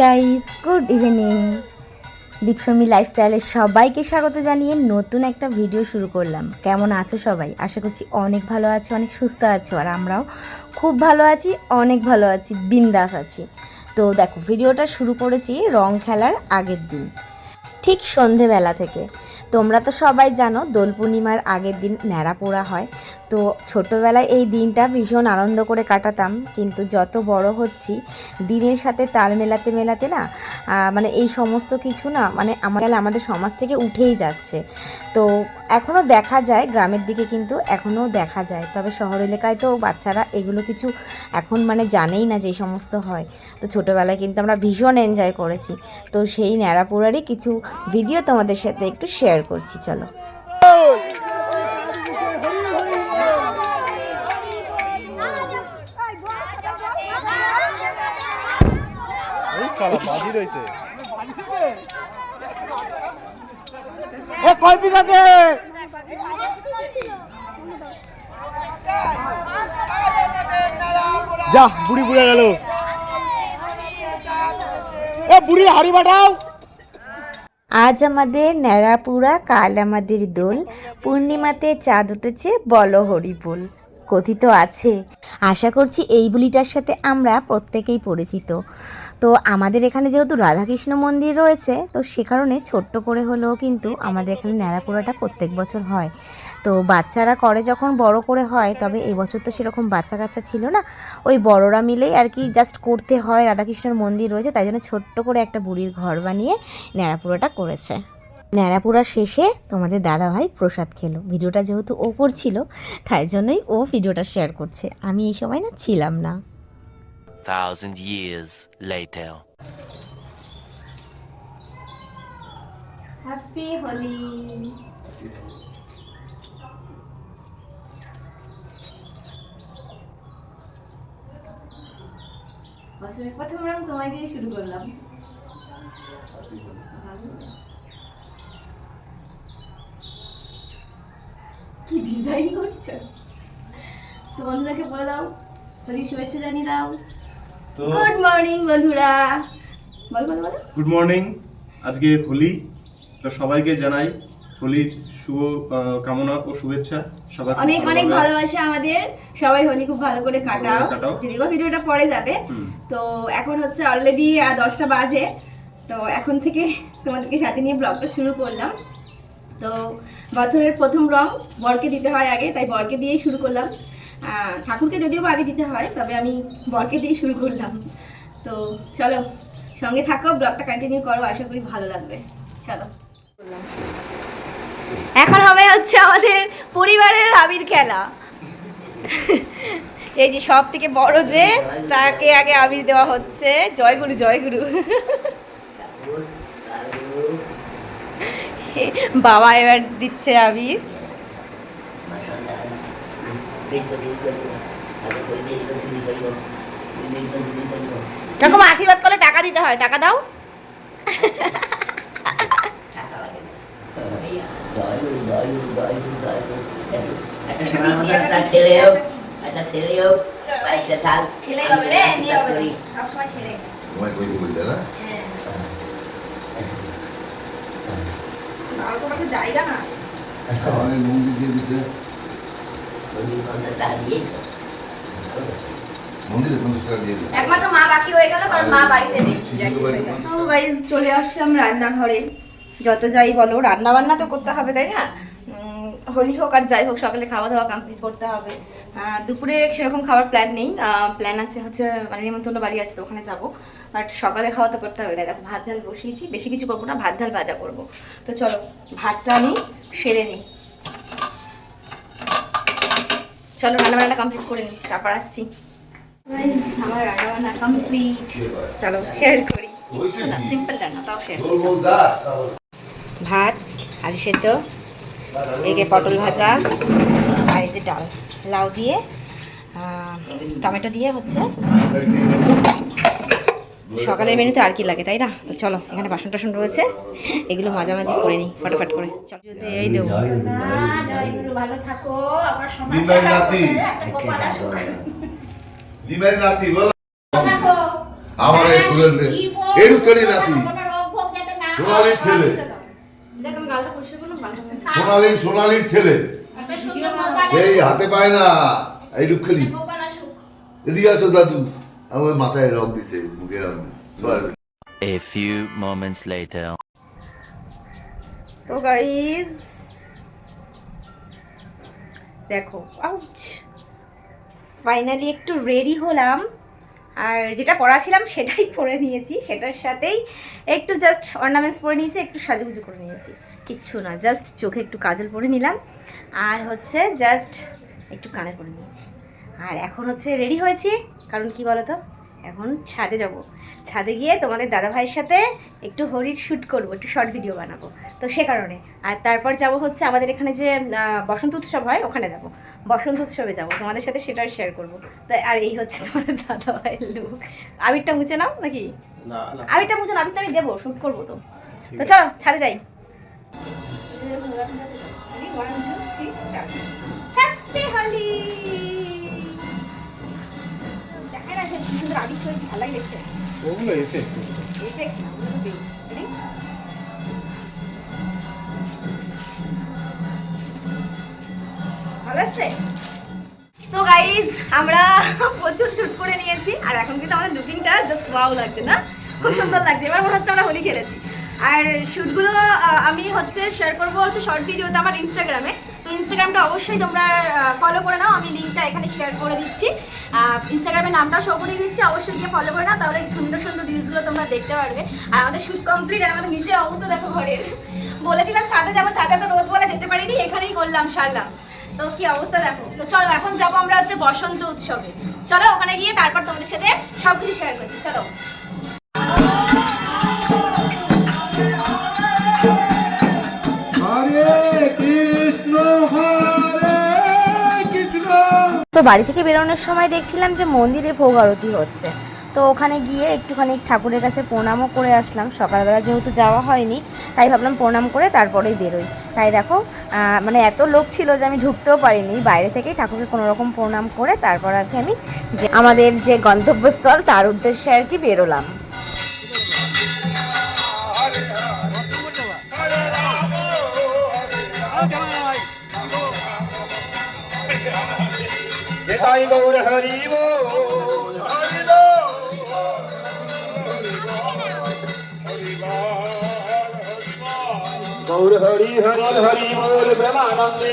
Guys good evening Dipshami লাইফস্টাইলের সবাইকে স্বাগত জানিয়ে নতুন একটা ভিডিও শুরু করলাম। কেমন আছো সবাই? আশা করছি অনেক ভালো আছো, অনেক সুস্থ আছো, আর আমরাও খুব ভালো আছি, অনেক ভালো আছি, বিন্দাস আছি। তো দেখো ভিডিওটা শুরু করেছি রং খেলার আগের দিন, ঠিক সন্ধেবেলা থেকে। তোমরা তো সবাই জানো, দোল পূর্ণিমার আগের দিন ন্যাড়া পোড়া হয়। তো ছোটোবেলায় এই দিনটা ভীষণ আনন্দ করে কাটাতাম, কিন্তু যত বড় হচ্ছি, দিনের সাথে তাল মেলাতে মেলাতে না মানে এই সমস্ত কিছু না মানে আমার আমাদের সমাজ থেকে উঠেই যাচ্ছে। তো এখনও দেখা যায়, গ্রামের দিকে কিন্তু এখনও দেখা যায়, তবে শহর এলাকায় তো বাচ্চারা এগুলো কিছু এখন মানে জানেই না যে সমস্ত হয়। তো ছোটোবেলায় কিন্তু আমরা ভীষণ এনজয় করেছি। তো সেই ন্যাড়া পোড়ারই কিছু ভিডিও তোমাদের সাথে একটু শেয়ার করছি চলো। কয় পিস আছে যা বুড়ি বুড়ে গেল। এ বুড়ির হাড়ি বাটাও আজ আমাদের ন্যাড়াপুরা, কাল আমাদের দোল। পূর্ণিমাতে চাঁদ উঠেছে বল হরিবোল। কথিত আছে। আশা করছি এই বুলিটার সাথে আমরা প্রত্যেকেই পরিচিত। তো আমাদের এখানে যেহেতু রাধাকৃষ্ণ মন্দির রয়েছে, তো সে কারণে ছোট্ট করে হলেও কিন্তু আমাদের এখানে ন্যাড়াপোড়াটা প্রত্যেক বছর হয়। তো বাচ্চারা করে যখন বড় করে হয়, তবে এবছর তো সেরকম বাচ্চা কাচ্চা ছিল না। ওই বড়রা মিলেই আর কি জাস্ট করতে হয়, রাধাকৃষ্ণর মন্দির রয়েছে, তাই জন্য ছোট্ট করে একটা বুড়ির ঘর বানিয়ে ন্যাড়াপোড়াটা করেছে। ন্যাড়াপোড়া শেষে তোমাদের দাদাভাই প্রসাদ খেলো। ভিডিওটা যেহেতু ও করছিল তাই জন্যই ও ভিডিওটা শেয়ার করছে। আমি এই সময় না ছিলাম না। Thousand years later. Happy Holi বছরের প্রথম রং তোমায় দিয়ে শুরু করলাম। কি ডিজাইন করছ? তো বন্ধুদেরকে বলে দাও হোলির শুভেচ্ছা জানিয়ে দাও। তো গুড মর্নিং বন্ধুরা। বলো বলো বলো। গুড মর্নিং আজকে হোলি। তো সবাইকে জানাই হোলির শুভ কামনা ও শুভেচ্ছা। সবাই অনেক অনেক ভালোবাসা আমাদের। সবাই হোলি খুব ভালো করে কাটাও। যদিও ভিডিওটা পরে যাবে। তো এখন হচ্ছে অলরেডি দশটা বাজে। তো এখন থেকে তোমাদেরকে সাথে নিয়ে ব্লগটা শুরু করলাম। তো বছরের প্রথম রং বরকে দিতে হয় আগে তাই বরকে দিয়েই শুরু করলাম। ঠাকুরকে যদিও আগে দিতে হয়, তবে আমি বরকে দিয়ে শুরু করলাম। তো চলো, সঙ্গে থাকো, ব্লগটা কন্টিনিউ করো, আশা করি ভালো লাগবে। চলো। এখন হবে হচ্ছে আমাদের পরিবারের আবির খেলা। এই যে সব থেকে বড় যে, তাকে আগে আবির দেওয়া হচ্ছে। জয়গুরু জয়গুরু। বাবা এবার দিচ্ছে আবির। এরকম আশীর্বাদ করলে টাকা দিতে হয়। টাকা দাও। হ্যাঁ জায়গা না। একমাত্র মা বাকি হয়ে গেল কারণ মা বাড়িতে নেই। গাইজ চলে আসলাম রান্নাঘরে। যত যাই বলো রান্না বান্না তো করতে হবে তাই না? হোলি হোক আর যাই হোক সকালে খাওয়া দাওয়া কমপ্লিট করতে হবে। দুপুরে সেরকম খাবার প্ল্যান নেই। প্ল্যান আছে হচ্ছে মানে নিমন্ত্রণ বাড়ি আছে তো ওখানে যাব। বাট সকালে খাওয়া তো করতে হবে। তাই দেখো ভাত ডাল বসিয়েছি বেশি কিছু করব না ভাত ডাল ভাজা করব। তো চলো ভাতটা আমি সেরে নিই। চলো রান্না বান্নাটা কমপ্লিট করে নিই তারপর আসছি। আমার রান্না বান্না কমপ্লিট চলো শেয়ার করি। কিছু না সিম্পল রান্না তাও শেয়ার ভাত আলু সেদ্ধ এগে পটল ভাজা আর এই যে ডাল। লাউ দিয়ে টমেটো দিয়ে হচ্ছে। সকালের মেনুতে আর কি লাগে তাই না? তো চলো এখানে বাসন টাসন রয়েছে। এগুলো মাঝামাঝি করে নিই ফটাফট করে। চলো। এই দেবো। ভালো থাকো। আমার এই ফুলের নাতি। সোনালির ছেলে। সোনালির সোনালির ছেলে। সেই হাতে পায় না এইরুখানি এদিকে আসো দাদু। আমার মাথায় রং দিছে মুখে রং A few moments later. তো গাইজ দেখো আউচ ফাইনালি একটু রেডি হলাম। আর যেটা পরা ছিলাম সেটাই পরে নিয়েছি। সেটার সাথেই একটু জাস্ট অর্নামেন্টস পরে নিয়েছি একটু সাজুগুজু করে নিয়েছি। কিচ্ছু না জাস্ট চোখে একটু কাজল পরে নিলাম। আর হচ্ছে জাস্ট একটু কানে পরে নিয়েছি। আর এখন হচ্ছে রেডি হয়েছি। কারণ কি বলো তো এখন ছাদে যাব। ছাদে গিয়ে তোমাদের দাদা ভাইয়ের সাথে একটু হরির শ্যুট করব একটু শর্ট ভিডিও বানাবো। তো সে কারণে। আর তারপর যাব হচ্ছে আমাদের এখানে যে বসন্ত উৎসব হয় ওখানে যাব। বসন্ত উৎসবে যাব। তোমাদের সাথে সেটাও শেয়ার করব। তো আর এই হচ্ছে তোমাদের দাদা ভাইয়ের লুক আবিরটা মুছে নাও নাকি? আবিরটা মুছে নাও আবিরটা আমি দেবো শ্যুট করব তো। তো চলো ছাদে যাই। হ্যাপি ওগুলো এসে Effect না, ওগুলো বেশ। ভালো আছে? তো গাইজ আমরা প্রচুর শুট করে নিয়েছি আর এখন কিন্তু আমাদের লুকিংটা জাস্ট ওয়াও লাগছে না? খুব সুন্দর লাগছে। এবার মনে হচ্ছে আমরা হোলি খেলেছি। আর শ্যুটগুলো আমি হচ্ছে শেয়ার করব হচ্ছে শর্ট ভিডিওতে আমার ইনস্টাগ্রামে ইনস্টাগ্রামটা অবশ্যই তোমরা ফলো করে নাও, আমি লিঙ্কটা এখানে শেয়ার করে দিচ্ছি। ইনস্টাগ্রামের নামটা শো করে দিচ্ছি, অবশ্যই গিয়ে ফলো করে নাও, তাহলে সুন্দর সুন্দর রিলসগুলো তোমরা দেখতে পারবে। আর আমাদের শ্যুট কমপ্লিট আর আমাদের নিচে অবস্থা দেখো ঘরের। বলেছিলাম ছাদে যাব, ছাদে তো রোদ বলে যেতে পারিনি, এখানেই করলাম, সারলাম। তো কি অবস্থা দেখো? তো চলো, এখন যাব আমরা হচ্ছে বসন্ত উৎসবে। চলো, ওখানে গিয়ে তারপর তোমাদের সাথে সব কিছু শেয়ার করছি, চলো। বাড়ি থেকে বেরোনোর সময় দেখছিলাম যে মন্দিরে ভোগ আরতি হচ্ছে। তো ওখানে গিয়ে একটুখানি ঠাকুরের কাছে প্রণামও করে আসলাম। সকালবেলা যেহেতু যাওয়া হয়নি, তাই ভাবলাম প্রণাম করে তারপরেই বেরোই। তাই দেখো মানে এত লোক ছিল যে আমি ঢুকতেও পারিনি। বাইরে থেকেই ঠাকুরকে কোনো রকম প্রণাম করে তারপর আর কি আমি আমাদের যে গন্তব্যস্থল, তার উদ্দেশ্যে আর কি বেরোলাম। এটাই গৌর হরি গৌর হরি হরি হরি বল প্রেমানন্দে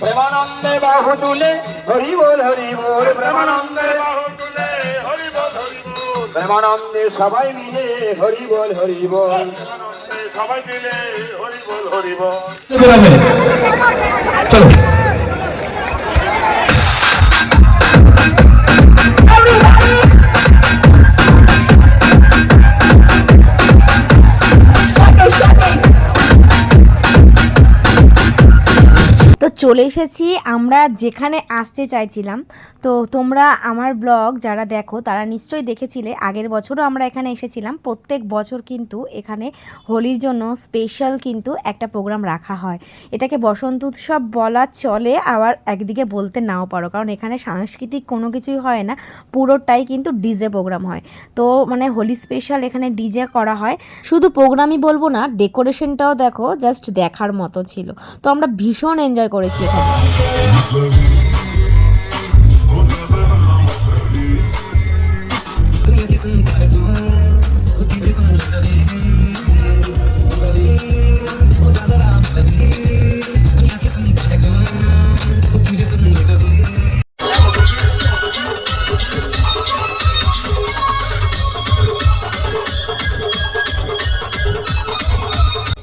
প্রেমানন্দে বাহু তুলে হরি বল হরি বল প্রেমানন্দে বাহু তুলে হরি বল হরি বল প্রেমানন্দে সবাই মিলে হরি বল হরি বল সবাই মিলে হরি বল হরি বল তো চলে এসেছি। আমরা যেখানে আসতে চাইছিলাম, তো তোমরা আমার ব্লগ যারা দেখো, তারা নিশ্চয়ই দেখেছিলে, আগের বছরও আমরা এখানে এসেছিলাম। প্রত্যেক বছর কিন্তু এখানে হোলির জন্য স্পেশাল কিন্তু একটা প্রোগ্রাম রাখা হয়। এটাকে বসন্ত উৎসব বলা চলে, আবার একদিকে বলতে নাও পারো, কারণ এখানে সাংস্কৃতিক কোনো কিছুই হয় না, পুরোটাই কিন্তু ডিজে প্রোগ্রাম হয়। তো মানে হোলি স্পেশাল এখানে ডিজে করা হয়। শুধু প্রোগ্রামই বলব না ডেকোরেশনটাও দেখো জাস্ট দেখার মতো ছিল। তো আমরা ভীষণ এনজয় করেছি। এখানে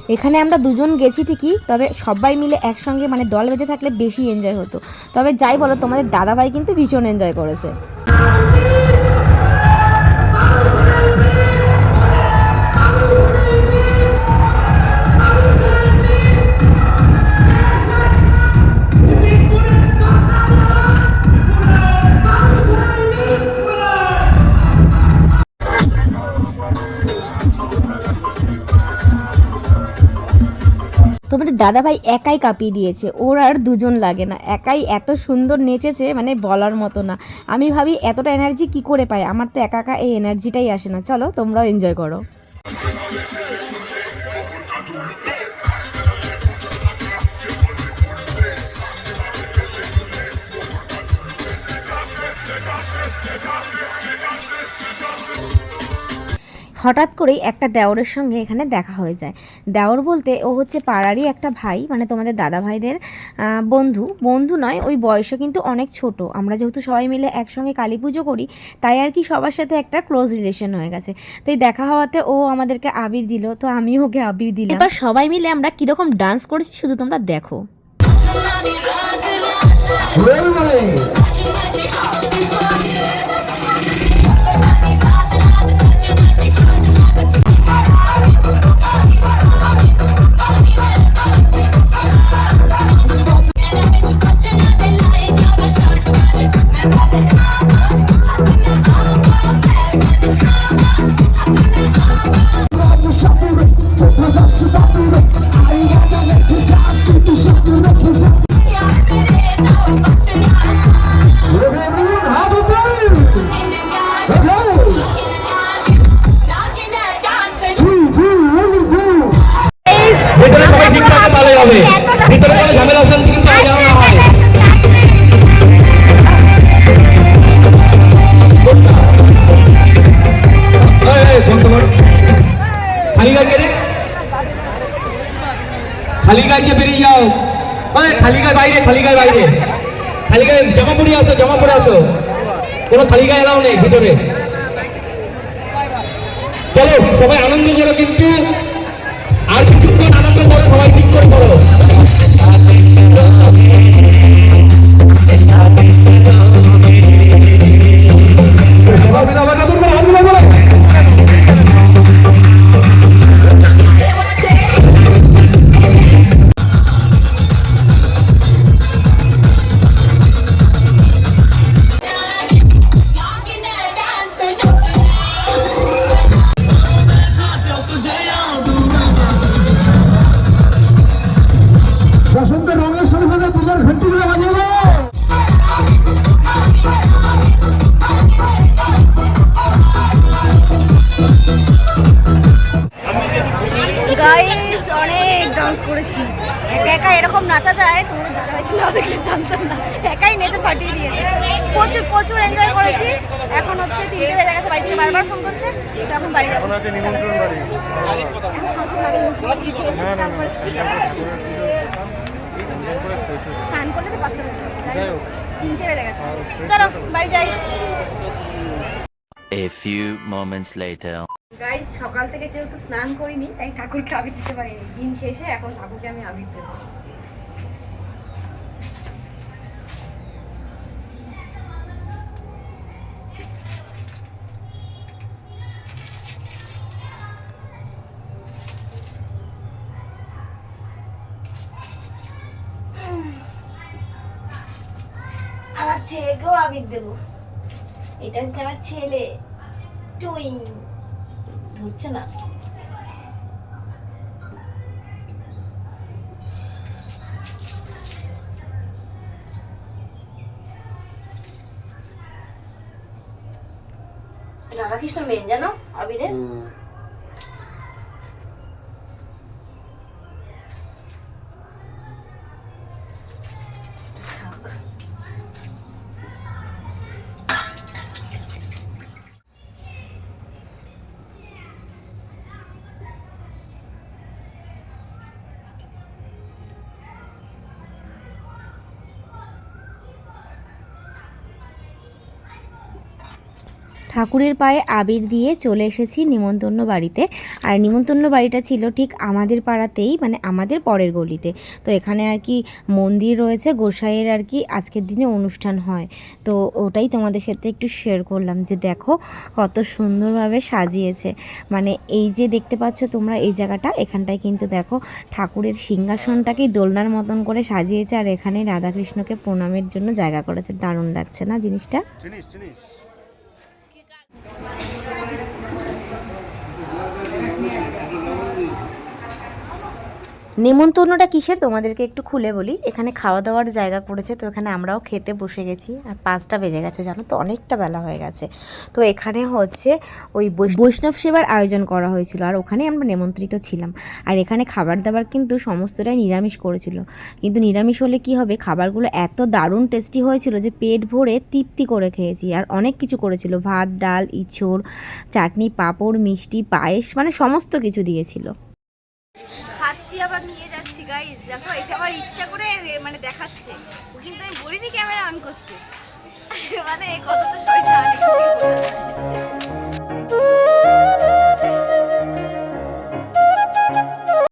এখানে আমরা দুজন গেছি ঠিকই, তবে সবাই মিলে একসঙ্গে মানে দল বেঁধে থাকলে বেশি এনজয় হতো। তবে যাই বলো, তোমাদের দাদাভাই কিন্তু ভীষণ এনজয় করেছে। তোমাদের দাদাভাই একাই কাঁপিয়ে দিয়েছে। ওর আর দুজন লাগে না। একাই এত সুন্দর নেচেছে মানে বলার মতো না। আমি ভাবি এতটা এনার্জি কি করে পায়? আমার তো একা একা এই এনার্জিটাই আসে না। চলো তোমরাও এনজয় করো। হঠাৎ করেই একটা দেওরের সঙ্গে এখানে দেখা হয়ে যায়। দেওর বলতে ও হচ্ছে পাড়ারই একটা ভাই মানে তোমাদের দাদা ভাইদের বন্ধু। বন্ধু নয় ওই বয়সে কিন্তু অনেক ছোট। আমরা যেহেতু সবাই মিলে একসঙ্গে কালী পুজো করি তাই আর কি সবার সাথে একটা ক্লোজ রিলেশন হয়ে গেছে। তো এই দেখা হওয়াতে ও আমাদেরকে আবির দিল তো আমিও ওকে আবির দিলাম। এবার সবাই মিলে আমরা কীরকম ডান্স করেছি শুধু তোমরা দেখো। বাইরে, খালি গায়ে বাইরে। খালি গায়ে জমা পড়ে আসো, জমা পড়ে আসো। কোনো খালি গায়ে এলাও নেই ভিতরে। চলো, সবাই আনন্দ করো কিন্তু। আর কিছুক্ষণ আনন্দ করো সবাই ঠিক করে করো A few moments later. Guys সকাল থেকে যেহেতু স্নান করিনি, তাই ঠাকুরকে আবির দিতে পারিনি। দিন শেষে এখন ঠাকুরকে আমি আবির দেবো। আমার ছেলেকেও আবির দেবো। এটা হচ্ছে আমার ছেলে টুই ধরছে না? রাধাকৃষ্ণ মেন জানো আবিরের? ঠাকুরের পায়ে আবির দিয়ে চলে এসেছি নিমন্তন্ন বাড়িতে। আর নিমন্তন্ন বাড়িটা ছিল ঠিক আমাদের পাড়াতেই মানে আমাদের পরের গলিতে। তো এখানে আর কি মন্দির রয়েছে, গোসাইয়ের আর কি আজকের দিনে অনুষ্ঠান হয়। তো ওটাই তোমাদের সাথে একটু শেয়ার করলাম যে দেখো কত সুন্দরভাবে সাজিয়েছে। মানে এই যে দেখতে পাচ্ছ তোমরা এই জায়গাটা, এখানটায় কিন্তু দেখো ঠাকুরের সিংহাসনটাকেই দোলনার মতন করে সাজিয়েছে। আর এখানে রাধাকৃষ্ণকে প্রণামের জন্য জায়গা করেছে। দারুণ লাগছে না জিনিসটা? Thank you. নেমন্তন্নটা কিসের তোমাদেরকে একটু খুলে বলি? এখানে খাওয়া দাওয়ার জায়গা করেছে তো এখানে আমরাও খেতে বসে গেছি। আর পাঁচটা বেজে গেছে, জানো তো, অনেকটা বেলা হয়ে গেছে। তো এখানে হচ্ছে ওই বৈষ- বৈষ্ণব সেবার আয়োজন করা হয়েছিল, আর ওখানে আমরা নিমন্ত্রিত ছিলাম। আর এখানে খাবার দাবার কিন্তু সমস্তটাই নিরামিষ করেছিল। কিন্তু নিরামিষ হলে কি হবে? খাবারগুলো এত দারুণ টেস্টি হয়েছিল যে পেট ভরে তৃপ্তি করে খেয়েছি। আর অনেক কিছু করেছিল, ভাত, ডাল, ইঁচড়, চাটনি, পাঁপড়, মিষ্টি, পায়েস মানে সমস্ত কিছু দিয়েছিল। আবার ইচ্ছা করে মানে দেখাচ্ছে। কিন্তু আমি বলিনি ক্যামেরা অন করতে। মানে কতটা